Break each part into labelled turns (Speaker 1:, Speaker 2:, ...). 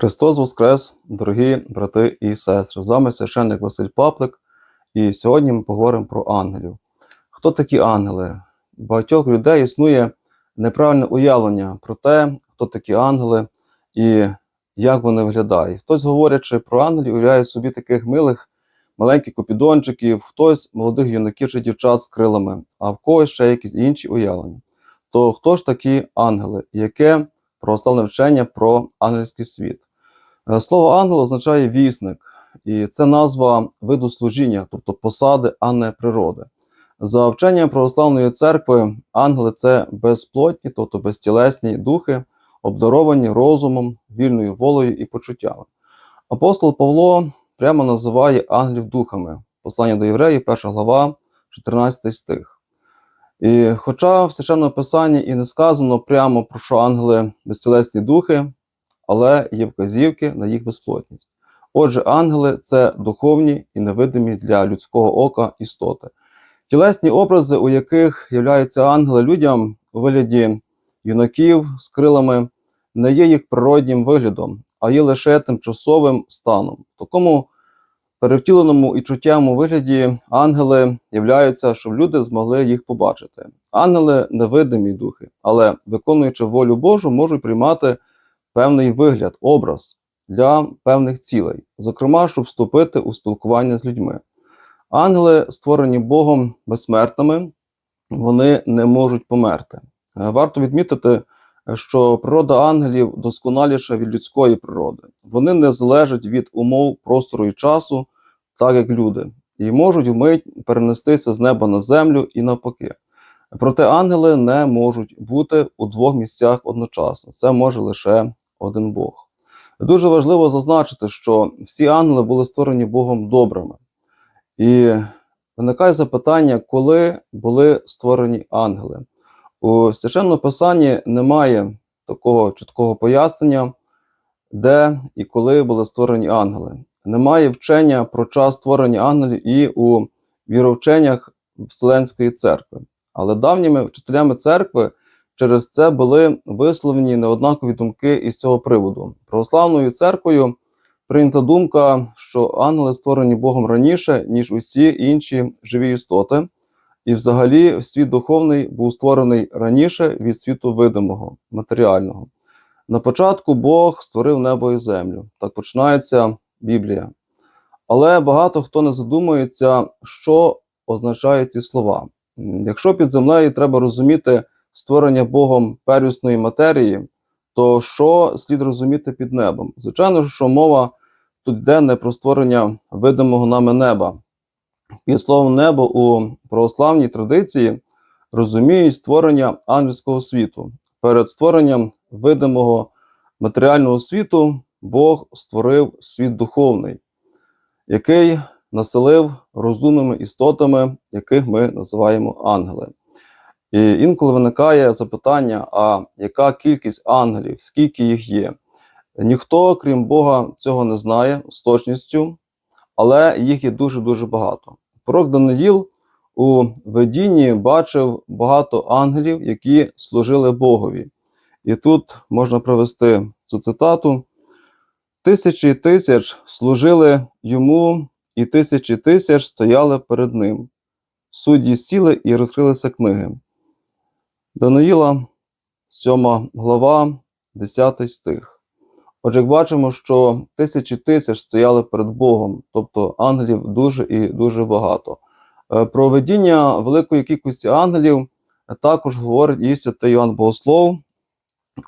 Speaker 1: Христос Воскрес, дорогі брати і сестри! З вами священник Василь Паплик, і сьогодні ми поговоримо про ангелів. Хто такі ангели? У багатьох людей існує неправильне уявлення про те, хто такі ангели і як вони виглядають. Хтось, говорячи про ангелів, уявляє собі таких милих маленьких купідончиків, хтось молодих юнаків чи дівчат з крилами, а в когось ще якісь інші уявлення. То хто ж такі ангели? Яке православне вчення про ангельський світ? Е, Слово ангел означає вісник, і це назва виду служіння, тобто посади, а не природи. За вченням православної церкви, ангели це безплотні, тобто безтілесні духи, обдаровані розумом, вільною волею і почуттями. Апостол Павло прямо називає ангелів духами. Послання до євреїв, 1 глава, 14 стих. І хоча в священному писанні і не сказано прямо про що ангели безтілесні духи, але є вказівки на їх безплотність. Отже, ангели це духовні і невидимі для людського ока істоти. Тілесні образи, у яких являються ангели людям у вигляді юнаків з крилами, не є їх природнім виглядом, а є лише тимчасовим станом. В такому перевтіленому і чуттєвому вигляді ангели являються, щоб люди змогли їх побачити. Ангели невидимі духи, але виконуючи волю Божу, можуть приймати певний вигляд, образ для певних цілей, зокрема, щоб вступити у спілкування з людьми. Ангели, створені Богом безсмертними, вони не можуть померти. Е, Варто відмітити, що природа ангелів досконаліша від людської природи. Вони не залежать від умов простору і часу, так як люди, і можуть вмить перенестися з неба на землю і навпаки. Проте ангели не можуть бути у двох місцях одночасно. Це може лише один Бог. Дуже важливо зазначити, що всі ангели були створені Богом добрими. І виникає запитання, коли були створені ангели. У священному писанні немає такого чіткого пояснення, де і коли були створені ангели. Немає вчення про час створення ангелів і у віровченнях Вселенської церкви. Але давніми вчителями церкви через це були висловлені неоднакові думки із цього приводу. Православною церквою прийнята думка, що ангели створені Богом раніше, ніж усі інші живі істоти, і взагалі світ духовний був створений раніше від світу видимого, матеріального. На початку Бог створив небо і землю. Так починається Біблія. Але багато хто не задумується, що означають ці слова. Якщо під землею треба розуміти створення Богом первісної матерії, то що слід розуміти під небом? Звичайно, що мова тут йде не про створення видимого нами неба. Під словом небо у православній традиції розуміють створення ангельського світу. Перед створенням видимого матеріального світу Бог створив світ духовний, який населив розумними істотами, яких ми називаємо ангели. І інколи виникає запитання: а яка кількість ангелів, скільки їх є? Ніхто, крім Бога, цього не знає з точністю, але їх є дуже-дуже багато. Пророк Даниїл у видінні бачив багато ангелів, які служили Богові. І тут можна привести цю цитату: тисячі тисяч служили йому, і тисячі тисяч стояли перед ним. Судді сіли і розкрилися книги. Даниїла, 7 глава, 10 стих. Отже, як бачимо, що тисячі тисяч стояли перед Богом, тобто ангелів дуже і дуже багато. Е, Про видіння великої кількості ангелів також говорить і святий Іван Богослов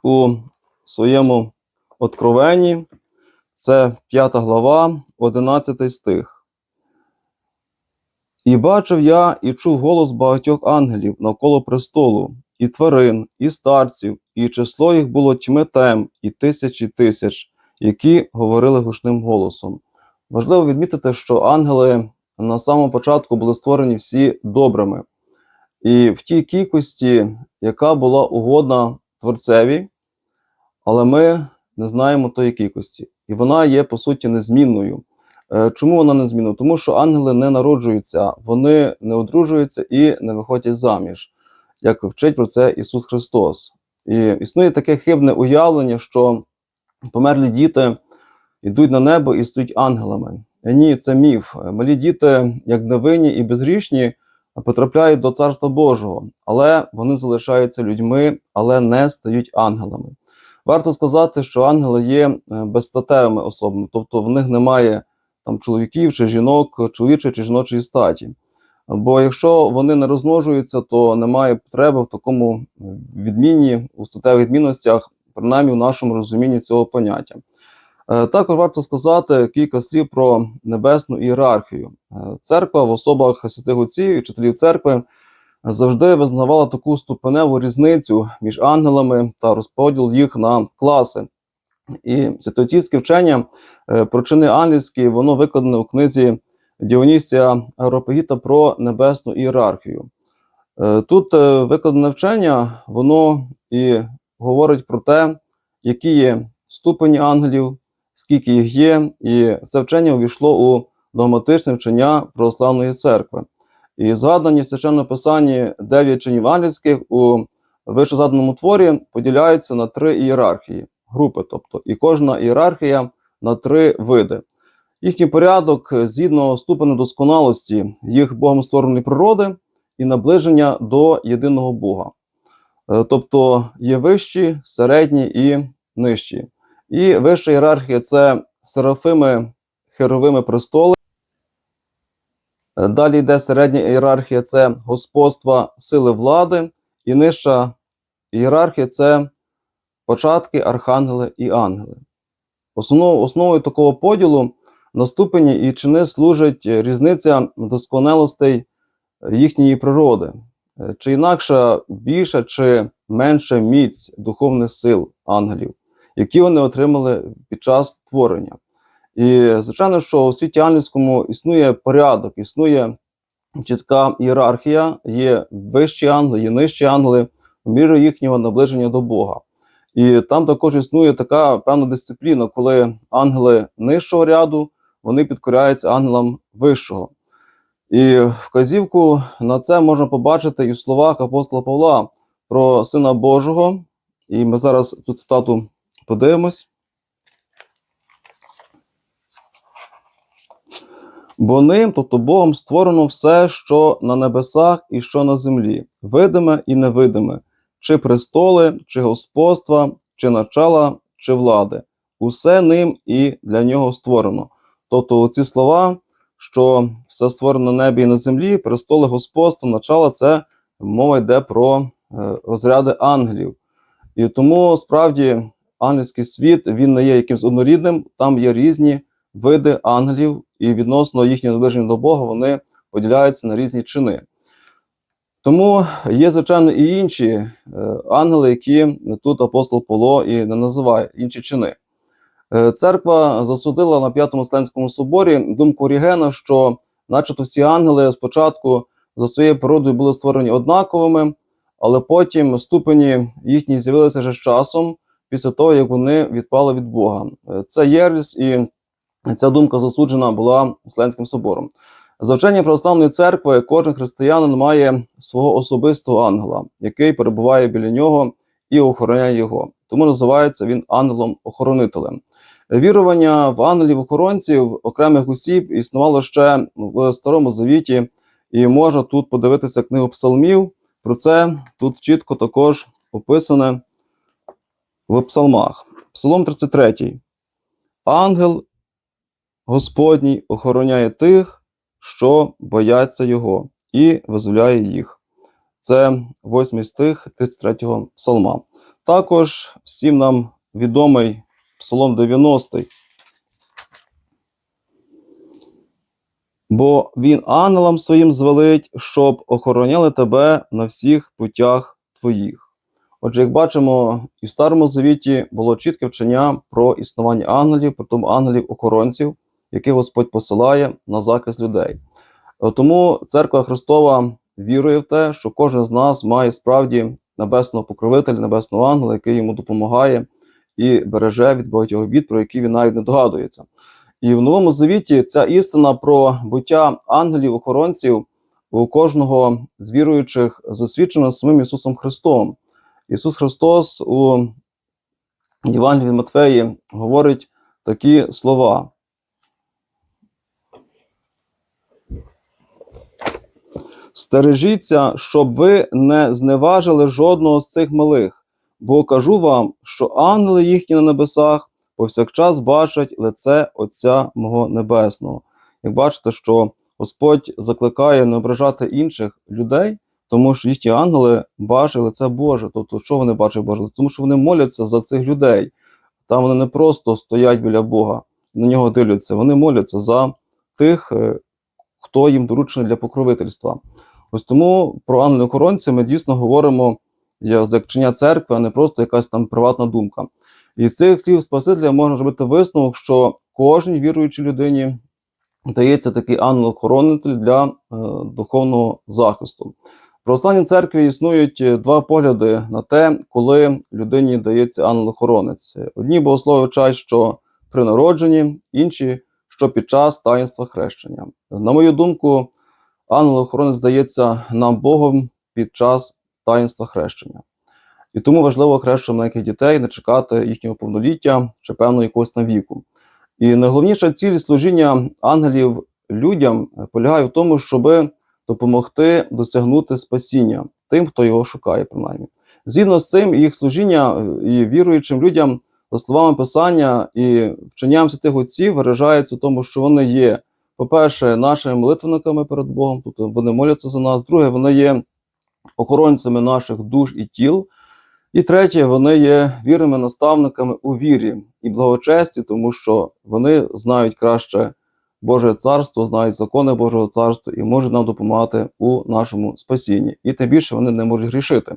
Speaker 1: у своєму откровенні. Це 5 глава, 11 стих. І бачив я і чув голос багатьох ангелів навколо престолу, і тварин, і старців, і число їх було тьми тем, і тисячі тисяч, які говорили гучним голосом. Важливо відмітити, що ангели на самому початку були створені всі добрими, і в тій кількості, яка була угодна Творцеві, але ми не знаємо тої кількості. І вона є, по суті, незмінною. Е, Чому вона незмінна? Тому що ангели не народжуються, вони не одружуються і не виходять заміж, як вчить про це Ісус Христос. І існує таке хибне уявлення, що померлі діти йдуть на небо і стають ангелами. Ні, це міф. Малі діти, як невинні і безгрішні, потрапляють до Царства Божого, але вони залишаються людьми, але не стають ангелами. Варто сказати, що ангели є е, безстатевими особами, тобто в них немає там чоловіків чи жінок, чоловічої чи жіночої статі. Бо якщо вони не розмножуються, то немає потреби в такому відмінні у статевих відмінностях, принаймні в нашому розумінні цього поняття. Е, Також варто сказати кілька слів про небесну ієрархію. Е, Церква в особах святих отців і вчителів церкви завжди визнавала таку ступеневу різницю між ангелами та розподіл їх на класи. І святотівське вчення е, про чини ангельські, воно викладене у книзі Діонісія Аеропагіта про небесну ієрархію. Е, Тут е, викладене вчення, воно і говорить про те, які є ступені ангелів, скільки їх є, і це вчення увійшло у догматичне вчення православної церкви. І згадані в священному писанні дев'ять чинів ангельських у вищезаданому творі поділяються на три ієрархії, групи, тобто, і кожна ієрархія на три види. Їхній порядок е, згідно ступеню досконалості їх Богом створеної природи і наближення до єдиного Бога. Е, Тобто є вищі, середні і нижчі. І вища ієрархія це серафими, херовими престоли. Е, Далі йде середня ієрархія це господства сили влади, і нижча ієрархія це початки, архангели і ангели. Основною, основою такого поділу на ступені і чини служить е, різниця досконалостей е, їхньої природи, Е, чи інакше більша чи менша міць духовних сил ангелів, які вони отримали під час творення. І звичайно, що у світі ангельському існує порядок, існує чітка ієрархія, є вищі ангели, є нижчі ангели в міру їхнього наближення до Бога. І там також існує така певна дисципліна, коли ангели нижчого ряду вони підкоряються ангелам вищого. І вказівку на це можна побачити і в словах апостола Павла про Сина Божого. І ми зараз цю цитату подивимось. Бо ним, тобто Богом, створено все, що на небесах і що на землі, видиме і невидиме, чи престоли, чи господства, чи начала, чи влади. Усе ним і для нього створено. Тобто, ці слова, що все створено на небі і на землі, престоли господства, начала, це мова йде про е, розряди ангелів. І тому справді ангельський світ він не є якимось однорідним, там є різні види ангелів, і відносно їхнього наближення до Бога вони поділяються на різні чини. Тому є, звичайно, і інші е, ангели, які тут апостол Павло і не називає інші чини. Е, Церква засудила на П'ятому Вселенському соборі думку Орігена, що, начебто, всі ангели спочатку за своєю природою були створені однаковими, але потім ступені їхні з'явилися вже з часом, після того, як вони відпали від Бога. Е, Це єресь, і ця думка засуджена була Вселенським собором. За вченням православної церкви, кожен християнин має свого особистого ангела, який перебуває біля нього і охороняє його. Тому називається він ангелом-охоронителем. Вірування в ангелів-охоронців окремих осіб існувало ще в Старому Завіті, і можна тут подивитися книгу псалмів. Про це тут чітко також описане в псалмах. Псалом 33. Ангел Господній охороняє тих, що бояться його, і визволяє їх. Це 8 стих 33 псалма. Також всім нам відомий Псалом 90. Бо він ангелам своїм звелить, щоб охороняли тебе на всіх путях твоїх. Отже, як бачимо, і в Старому Завіті було чітке вчення про існування ангелів, про тому ангелів-охоронців, яких Господь посилає на захист людей. Е, Тому церква Христова вірує в те, що кожен з нас має справді небесного покровителя, небесного ангела, який йому допомагає і береже від багатьох бід, про які він навіть не догадується. І в Новому Завіті ця істина про буття ангелів-охоронців у кожного з віруючих засвідчена самим Ісусом Христом. Ісус Христос у Євангелії Матфеї говорить такі слова. Стережіться, щоб ви не зневажили жодного з цих малих, бо кажу вам, що ангели їхні на небесах повсякчас бачать лице Отця мого Небесного. Як бачите, що Господь закликає не ображати інших людей, тому що їхні ангели бачать лице Боже. Тобто, що вони бачать Боже? Тому що вони моляться за цих людей. Там вони не просто стоять біля Бога, на нього дивляться, вони моляться за тих, е, хто їм доручений для покровительства. Ось тому про ангелів охоронців ми дійсно говоримо як вчення церкви, а не просто якась там приватна думка. І з цих слів Спасителя можна зробити висновок, що кожній віруючій людині дається такий ангел-охоронитель для е, духовного захисту. В православній церкві існують е, два погляди на те, коли людині дається ангел-охоронець. Одні богослови вчать, що при народженні, інші, що під час таїнства хрещення. На мою думку, ангел-охоронець здається нам Богом під час таїнства хрещення. І тому важливо хрещувати маленьких дітей, не чекати їхнього повноліття чи певного якогось там віку. І найголовніша ціль служіння ангелів людям полягає в тому, щоб допомогти досягнути спасіння тим, хто його шукає, принаймні. Згідно з цим, їх служіння е, і віруючим людям, за словами Писання і вченням святих отців, виражається в тому, що вони є, по-перше, нашими молитвенниками перед Богом, тобто вони моляться за нас. Друге, вони є охоронцями наших душ і тіл. І третє, вони є вірними наставниками у вірі і благочесті, тому що вони знають краще Боже царство, знають закони Божого царства і можуть нам допомагати у нашому спасінні. І тим більше вони не можуть грішити.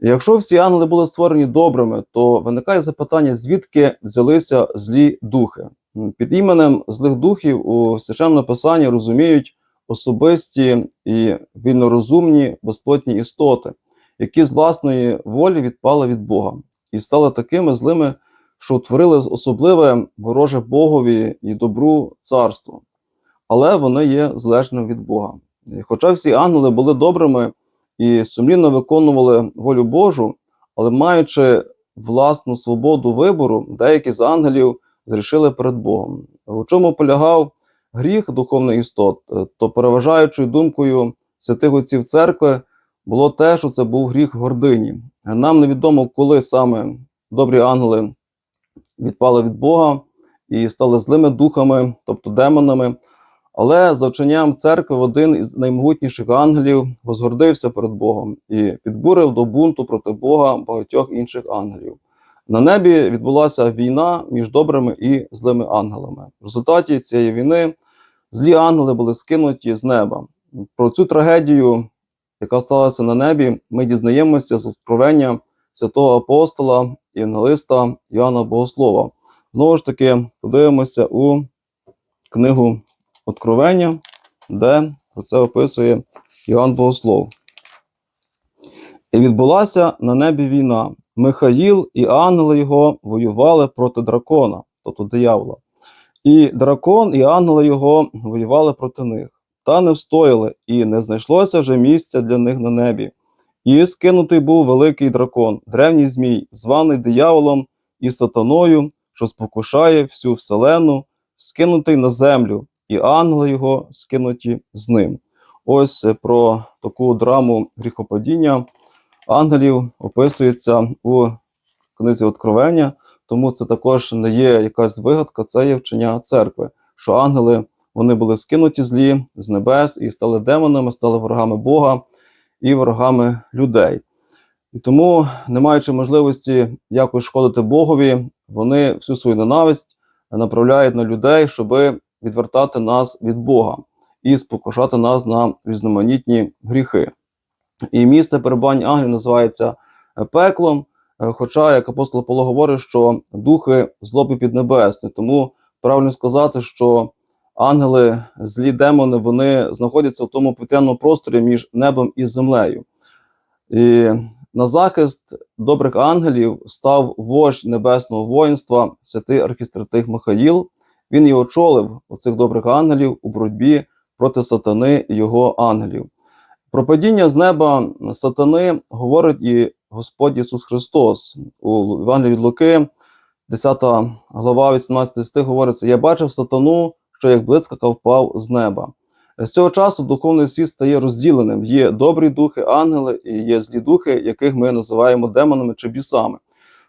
Speaker 1: Якщо всі ангели були створені добрими, то виникає запитання, звідки взялися злі духи. Під іменем злих духів у священному писанні розуміють особисті і вільнорозумні безплотні істоти які з власної волі відпали від Бога і стали такими злими, що утворили особливе вороже Богові і добру царство. Але вони є залежними від Бога. Хоча всі ангели були добрими і сумлінно виконували волю Божу, але маючи власну свободу вибору, деякі з ангелів зрішили перед Богом. У чому полягав гріх духовних істот, то переважаючою думкою святих отців церкви, було те, що це був гріх гордині. Нам невідомо, коли саме добрі ангели відпали від Бога і стали злими духами, тобто демонами. Але за вченням церкви один із наймогутніших ангелів возгордився перед Богом і підбурив до бунту проти Бога багатьох інших ангелів. На небі відбулася війна між добрими і злими ангелами. В результаті цієї війни злі ангели були скинуті з неба. Про цю трагедію яка сталася на небі, ми дізнаємося з откровення святого апостола і євангелиста Йоанна Богослова. Знову ж таки, подивимося у книгу Откровення, де про це описує Йоанн Богослов. І відбулася на небі війна. Михаїл і ангели його воювали проти дракона, тобто диявола. І дракон і ангели його воювали проти них та не встояли, і не знайшлося вже місця для них на небі. І скинутий був великий дракон, древній Змій, званий дияволом і сатаною, що спокушає всю вселену, скинутий на землю, і ангели його скинуті з ним. Ось про таку драму гріхопадіння ангелів описується у книзі Откровення, тому це також не є якась вигадка, це є вчення церкви, що ангели вони були скинуті злі з небес і стали демонами, стали ворогами Бога і ворогами людей. І тому, не маючи можливості якось шкодити Богові, вони всю свою ненависть направляють на людей, щоб відвертати нас від Бога і спокушати нас на різноманітні гріхи. І місце перебування ангелів називається пеклом. Хоча, як апостол Павло говорить, що духи злоби піднебесні, тому правильно сказати, що ангели, злі демони, вони знаходяться в тому повітряному просторі між небом і землею. І на захист добрих ангелів став вождь небесного воїнства, святий архістратих Михаїл. Він і очолив оцих добрих ангелів у боротьбі проти сатани і його ангелів. Про падіння з неба сатани говорить і Господь Ісус Христос у Євангелії від Луки, 10 глава, 18 стих говориться: Я бачив сатану, що як блискавка впав з неба. З цього часу духовний світ стає розділеним. Є добрі духи, ангели, і є злі духи, яких ми називаємо демонами чи бісами.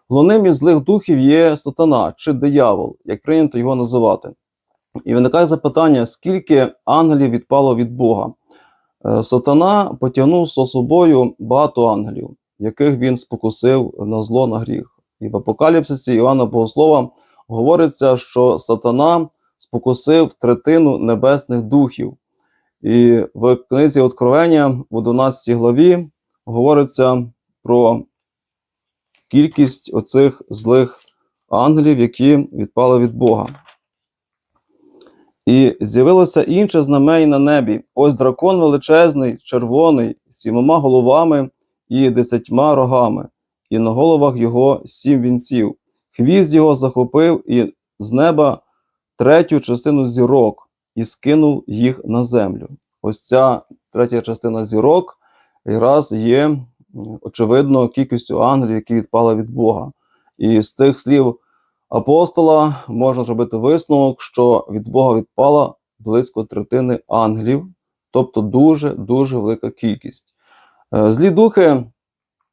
Speaker 1: Головним із злих духів є сатана чи диявол, як прийнято його називати. І виникає запитання, скільки ангелів відпало від Бога. Е, Сатана потягнув за собою багато ангелів, яких він спокусив на зло на гріх. І в апокаліпсисі Іоанна Богослова говориться, що сатана спокусив третину небесних духів. І в книзі Откровення в 11 главі говориться про кількість оцих злих ангелів, які відпали від Бога. І з'явилося інше знамення на небі. Ось дракон величезний, червоний, сімома головами і десятьма рогами, і на головах його сім вінців. Хвіст його захопив і з неба третю частину зірок і скинув їх на землю. Ось ця третя частина зірок якраз є очевидно кількістю ангелів, які відпали від Бога. І з цих слів апостола можна зробити висновок, що від Бога відпала близько третини ангелів, тобто дуже дуже велика кількість. Е, Злі духи,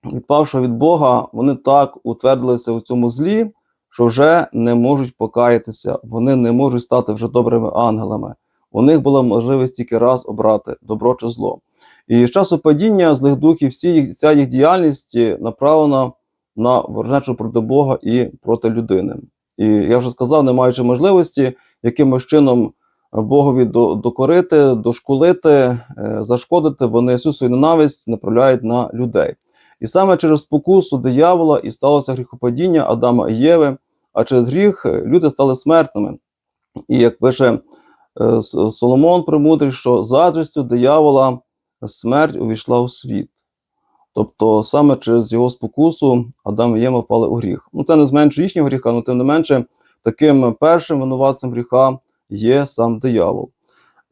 Speaker 1: відпавши від Бога, вони так утвердилися у цьому злі, що вже не можуть покаятися, вони не можуть стати вже добрими ангелами. У них була можливість тільки раз обрати добро чи зло. І з часу падіння злих духів, всі їх, вся їх діяльність направлена на ворожнечу проти Бога і проти людини. І я вже сказав, не маючи можливості якимось чином Богові докорити, дошкулити, е, зашкодити, вони всю свою ненависть направляють на людей. І саме через спокусу диявола і сталося гріхопадіння Адама і Єви, а через гріх люди стали смертними. І як пише е, Соломон Премудрий, що заздрістю диявола смерть увійшла у світ. Тобто саме через його спокусу Адам і Єва впали у гріх. Ну, це не зменшує їхнього гріха, але тим не менше, таким першим винуватцем гріха є сам диявол.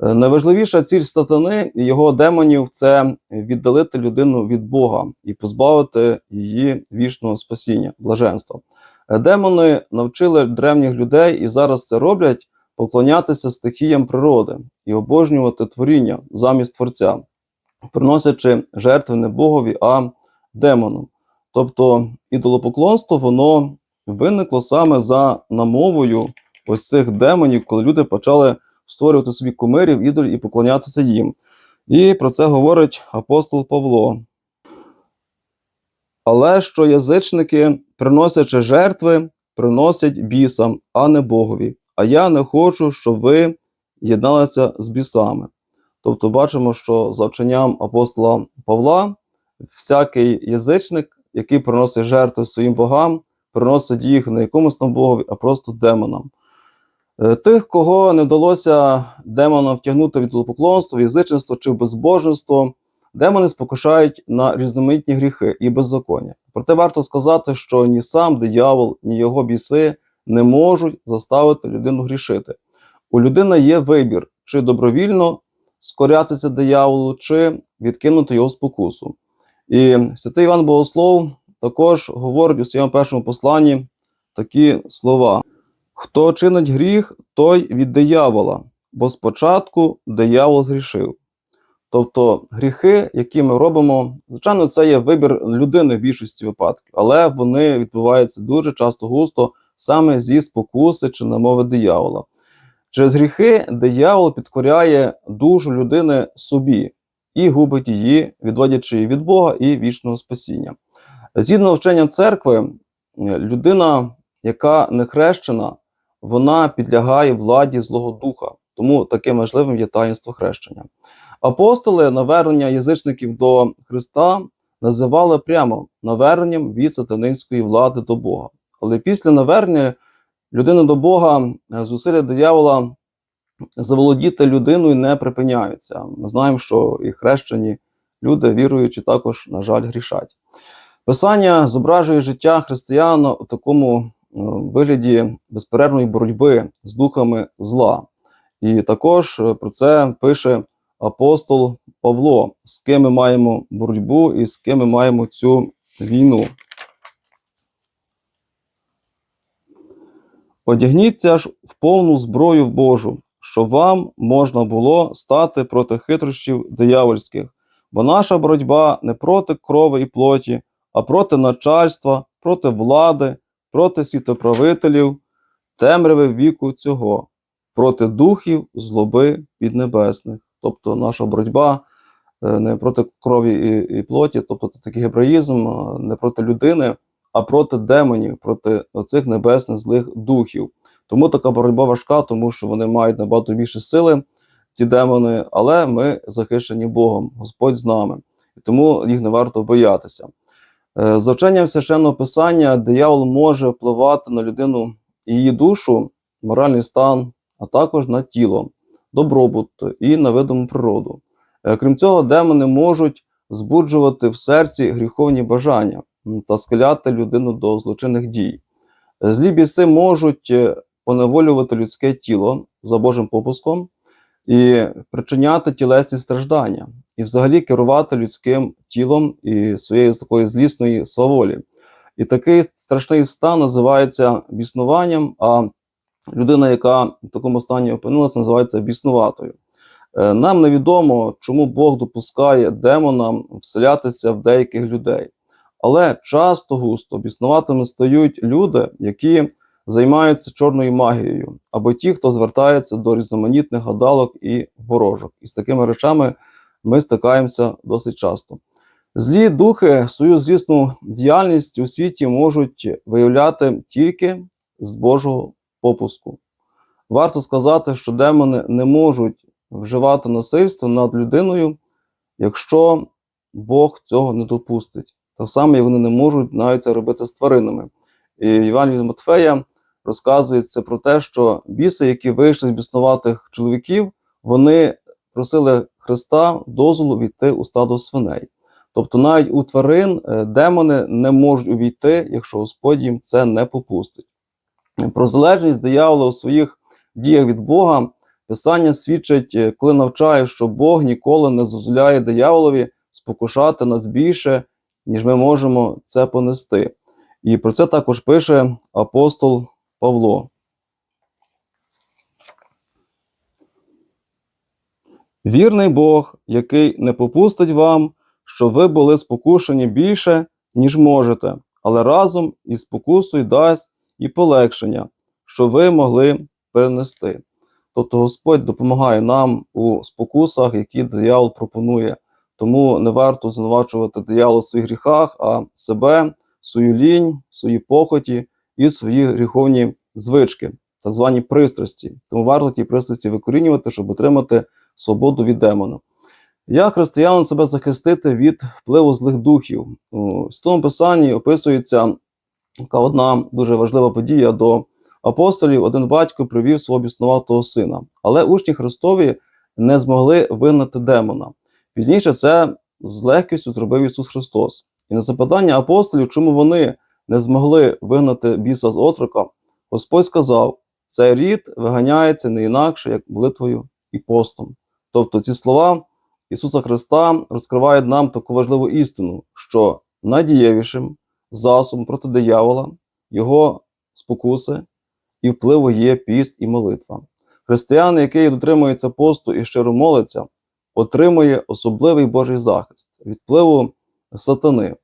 Speaker 1: Е, Найважливіша ціль сатани і його демонів це віддалити людину від Бога і позбавити її вічного спасіння, блаженства. Е, Демони навчили древніх людей і зараз це роблять поклонятися стихіям природи і обожнювати творіння замість творця, приносячи жертви не Богові, а демону. Тобто ідолопоклонство воно виникло саме за намовою ось цих демонів, коли люди почали створювати собі кумирів, ідолів і поклонятися їм. І про це говорить апостол Павло. Але що язичники, приносячи жертви, приносять бісам, а не Богові. А я не хочу, щоб ви єдналися з бісами. Тобто бачимо, що за вченням апостола Павла всякий язичник, який приносить жертви своїм богам, приносить їх не якомусь там богові, а просто демонам. Е, Тих, кого не вдалося демонам втягнути від поклонства, язичництво чи безбожництво, демони спокушають на різноманітні гріхи і беззаконня. Проте варто сказати, що ні сам диявол, ні його біси не можуть заставити людину грішити. У людини є вибір, чи добровільно скорятися дияволу, чи відкинути його спокусу. І святий Іван Богослов також говорить у своєму першому посланні такі слова. Хто чинить гріх, той від диявола, бо спочатку диявол згрішив. Тобто гріхи, які ми робимо, звичайно, це є вибір людини в більшості випадків, але вони відбуваються дуже часто густо саме зі спокуси чи намови диявола. Через гріхи диявол підкоряє душу людини собі і губить її, відводячи її від Бога і вічного спасіння. Згідно вчення церкви, людина, яка не хрещена, вона підлягає владі Злого Духа. Тому таким важливим є таїнство хрещення. Апостоли навернення язичників до Христа називали прямо наверненням від сатанинської влади до Бога. Але після навернення людини до Бога е, зусилля диявола заволодіти людиною не припиняються. Ми знаємо, що і хрещені люди, віруючи, також, на жаль, грішать. Писання зображує життя християна у такому е, вигляді безперервної боротьби з духами зла. І також е, про це пише апостол Павло, з ким ми маємо боротьбу і з ким ми маємо цю війну. Одягніться ж в повну зброю Божу, щоб вам можна було стати проти хитрощів диявольських, бо наша боротьба не проти крови і плоті, а проти начальства, проти влади, проти світоправителів, темряви віку цього, проти духів злоби піднебесних. Тобто наша боротьба е, не проти крові і, і плоті, тобто це такий гебраїзм, е, не проти людини, а проти демонів, проти оцих небесних злих духів. Тому така боротьба важка, тому що вони мають набагато більше сили, ці демони, але ми захищені Богом, Господь з нами, і тому їх не варто боятися. Е, За вченням священного писання диявол може впливати на людину її душу, моральний стан, а також на тіло, добробут і на видиму природу. Е, Крім цього, демони можуть збуджувати в серці гріховні бажання та схиляти людину до злочинних дій. Злі біси можуть е, поневолювати людське тіло за Божим попуском і причиняти тілесні страждання, і взагалі керувати людським тілом і своєю такої злісної сваволі. І такий страшний стан називається біснуванням, а людина, яка в такому стані опинилася, називається біснуватою. Е, Нам невідомо, чому Бог допускає демонам вселятися в деяких людей. Але часто густо біснуватими стають люди, які займаються чорною магією, або ті, хто звертається до різноманітних гадалок і ворожок. І з такими речами ми стикаємося досить часто. Злі духи свою злісну діяльність у світі можуть виявляти тільки з Божого попуску. Варто сказати, що демони не можуть вживати насильство над людиною, якщо Бог цього не допустить. Так само, як вони не можуть навіть це робити з тваринами. І Івангелії від Матфея розказується про те, що біси, які вийшли з біснуватих чоловіків, вони просили Христа дозволу війти у стадо свиней. Тобто навіть у тварин е, демони не можуть увійти, якщо Господь їм це не попустить. Про залежність диявола у своїх діях від Бога Писання свідчить, е, коли навчає, що Бог ніколи не дозволяє дияволові спокушати нас більше, ніж ми можемо це понести. І про це також пише апостол Павло. Вірний Бог, який не попустить вам, що ви були спокушені більше, ніж можете, але разом із спокусою дасть і полегшення, що ви могли перенести. Тобто Господь допомагає нам у спокусах, які диявол пропонує. Тому не варто звинувачувати диявола в своїх гріхах, а себе, свою лінь, свої похоті і свої гріховні звички, так звані пристрасті. Тому варто ті пристрасті викорінювати, щоб отримати свободу від демона. Як християнин себе захистити від впливу злих духів? У Святому Писанні описується така одна дуже важлива подія до апостолів. Один батько привів свого біснуватого сина, але учні Христові не змогли вигнати демона. Пізніше це з легкістю зробив Ісус Христос. І на запитання апостолів, чому вони не змогли вигнати біса з отрока, Господь сказав: цей рід виганяється не інакше, як молитвою і постом. Тобто ці слова Ісуса Христа розкривають нам таку важливу істину, що найдієвішим засобом проти диявола, його спокуси і впливу є піст і молитва. Християни, який дотримується посту і щиро молиться, отримує особливий Божий захист від впливу сатани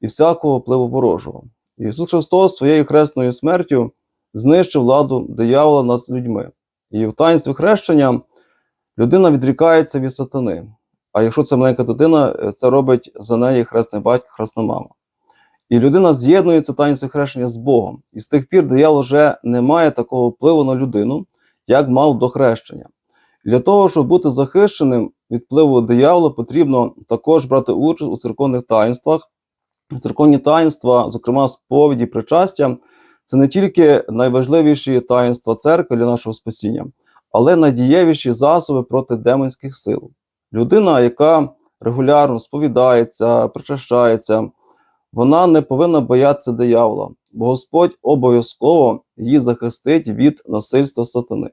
Speaker 1: і всякого впливу ворожого. Ісус Христос своєю хресною смертю знищив владу диявола над людьми. І в таїнстві хрещення людина відрікається від сатани. А якщо це маленька дитина, це робить за неї хресний батько, хресна мама. І людина з'єднується таїнстві хрещення з Богом. І з тих пір диявол вже не має такого впливу на людину, як мав до хрещення. Для того, щоб бути захищеним від впливу диявола, потрібно також брати участь у церковних таїнствах. Церковні таїнства, зокрема сповіді, причастя, це не тільки найважливіші таїнства церкви для нашого спасіння, але найдієвіші засоби проти демонських сил. Людина, яка регулярно сповідається, причащається, вона не повинна боятися диявола, бо Господь обов'язково її захистить від насильства сатани.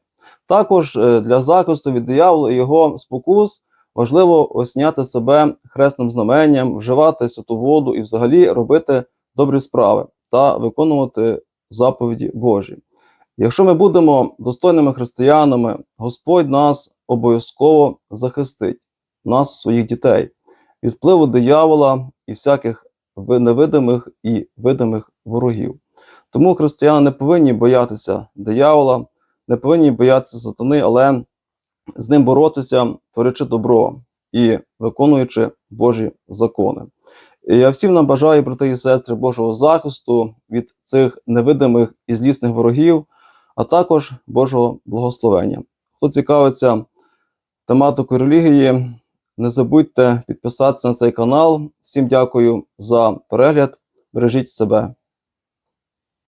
Speaker 1: Також е, для захисту від диявола і його спокус важливо осняти себе хресним знаменням, вживати святу воду і взагалі робити добрі справи та виконувати заповіді Божі. Якщо ми будемо достойними християнами, Господь нас обов'язково захистить, нас, своїх дітей, від впливу диявола і всяких невидимих і видимих ворогів. Тому християни не повинні боятися диявола, не повинні боятися сатани, але з ним боротися, творячи добро і виконуючи Божі закони. І я всім нам бажаю, брати і сестри, Божого захисту від цих невидимих і злісних ворогів, а також Божого благословення. Хто цікавиться тематикою релігії, не забудьте підписатися на цей канал. Всім дякую за перегляд. Бережіть себе.